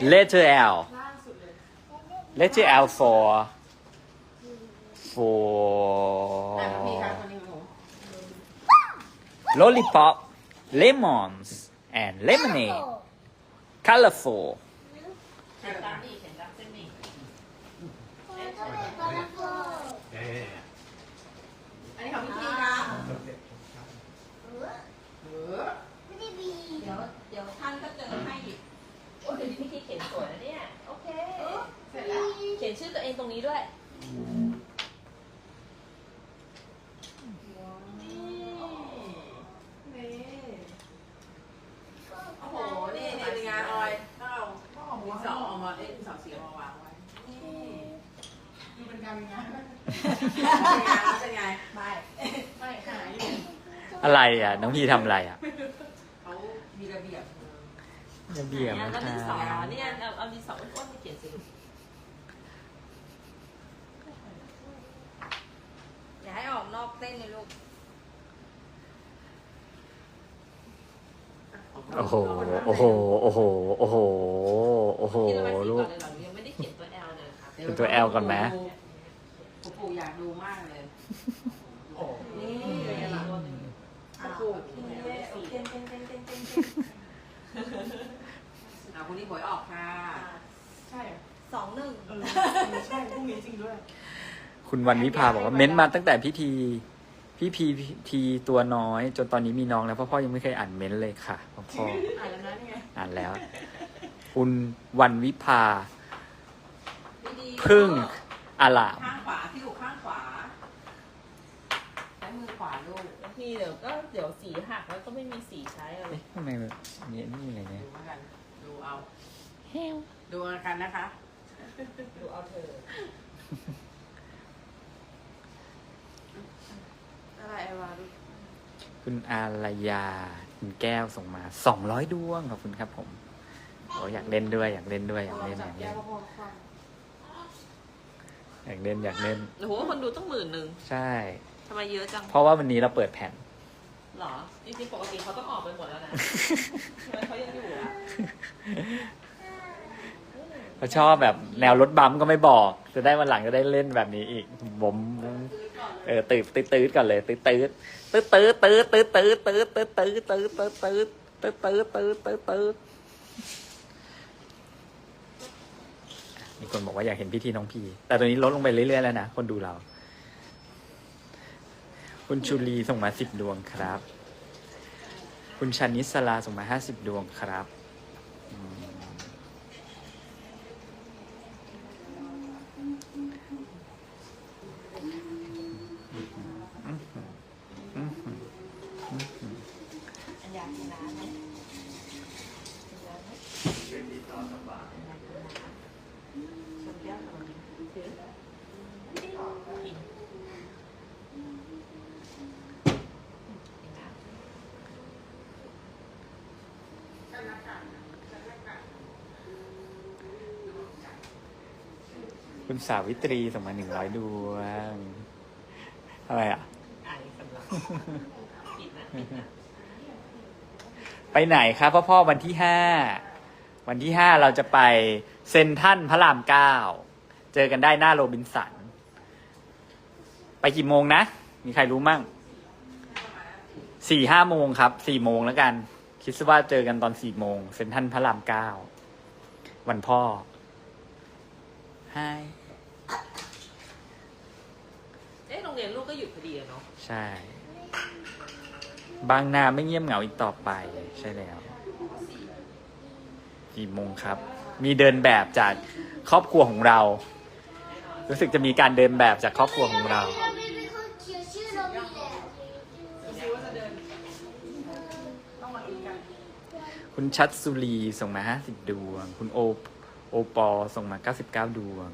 letter L. Letter L for for lollipop lemons and lemonade. Colorful. นี้ด้วยนี่โอ้โห นี่นี่เป็นไงานออยต้องเอาดินสอเอามาเอ้ยดินสอสีมาวางไว้นี่ดูเป็นการงานเป็นไงเป็นไงไม่ไม่หายอยู่อะไรอะ น้องพี่ทำอะไรอะเขามีระเบียบระเบียบแล้นะวคดินสอรับเนี่ยเอาเอาดินสออ้วนๆมาเขียนสิลูกอย่าให้ออกนอกเส้นเลยลูก โอ้โห โอ้โห โอ้โห โอ้โห โอ้โหที่ระบายสีลูก่อกนเลยเหรอยังไม่ได้เขียนตัว L เลยค่ะเป็นตัว L ก่อนไหม ปู่ปู่อยากดูมากเลยโอ้นี่เป็นไงล่ะตัวหนึ่งอะโอเคโอเคเต้นเต้นเต้นเต้นเต้นอะคุณนี่หวยออกค่ะใช่เหรอสองหนึ่ง เออใช่พรุ่งนี้จริงด้วย คุณวันวิภาบอกว่าเม้นต์มาตั้งแต่พิธี พี่พีทีตัวน้อยจนตอนนี้มีน้องแล้วพ่อพ่อยังไม่เคยอ่านเม้นต์เลยค่ะพ่อพ่ออ่านแล้วนะนี่ไงอ่านแล้ว คุณวันวิภา ดีพึ่งอาลาม ข้างขวาพี่ลูกข้างขวาใช้มือขวาลูกบางทีเดี๋ยวก็เดี๋ยวสีหักแล้วก็ไม่มีสีใช้อะไรเอ๊ะทำไมมันมีอันนี่อะไรเนี่ยดูเหมือนกัน ดูเอา ดูกันนะคะ ดูเอาเธออะไรไอ้วาลูก คุณอารยา คุณแก้วส่งมาสองร้อยดวงขอบคุณครับผมโอ้อยากเล่นด้วยอยากเล่นด้วยอยากเล่นจัอบยากแก้เล่วนก็พอฟังอยากเล่นอยากเล่นโอ้โหคนดูต้องหมื่นหนึ่งใช่ ทำไมเยอะจัง เพราะว่าวันนี้เราเปิดแผ่นหรอ จริงๆปกติเขาต้องออกไปหมดแล้วนะทำไมเขายังอยู่อะเขาชอบแบบแนวรถบัมป์ก็ไม่บอก จะได้วันหลังจะได้เล่นแบบนี้อีกผม เออตื่นตื่นตื่นก่อนเลย ตื่นตื่นตื่นตื่นตื่นตื่นตื่นตื่นตื่นตื่นตื่นตื่นตื่นตื่นตื่นตื่นตื่นตื่นมีคนบอกว่าอยากเห็นพิธีน้องพีแต่ตอนนี้ลดลงไปเรื่อยๆแล้วนะคนดูเรา คุณชุลีส่งมาสิบดวงครับ คุณชานิสลาส่งมาห้าสิบดวงครับอืม อันยากินน้ำไหมกินน้ำไหมชนแก้วของมันเยอะกินกินน้ำ คุณสาวิตรีส่งมาหนึ่งร้อยดวง อะไรอะอ่านสำหรับปิดนะปิดนะไปไหนครับพ่อพ่อวันที่ห้า วันที่ห้าเราจะไปเซนทรันพระรามเก้า เจอกันได้หน้าโรบินสัน ไปกี่โมงนะ มีใครรู้มั่ง สี่ห้าโมงครับ สี่โมงแล้วกัน คิดซะว่าเจอกันตอนสี่โมงเซนทรันพระรามเก้า วันพ่อ ไฮเอ๊ะโรงเรียนลูกก็หยุดพอดีอะเนาะใช่ บางนาไม่เงียบเหงาอีกต่อไป ใช่แล้ว กี่โมงครับ มีเดินแบบจากครอบครัวของเรา รู้สึกจะมีการเดินแบบจากครอบครัวของเราเราไม่เป็นคนเขียนชื่อเรามีแหละดูซิว่าจะเดินต้องมาลุ้นกันคุณชัดสุรีส่งมาห้าสิบดวง คุณโอ โอปอส่งมา 99 ดวง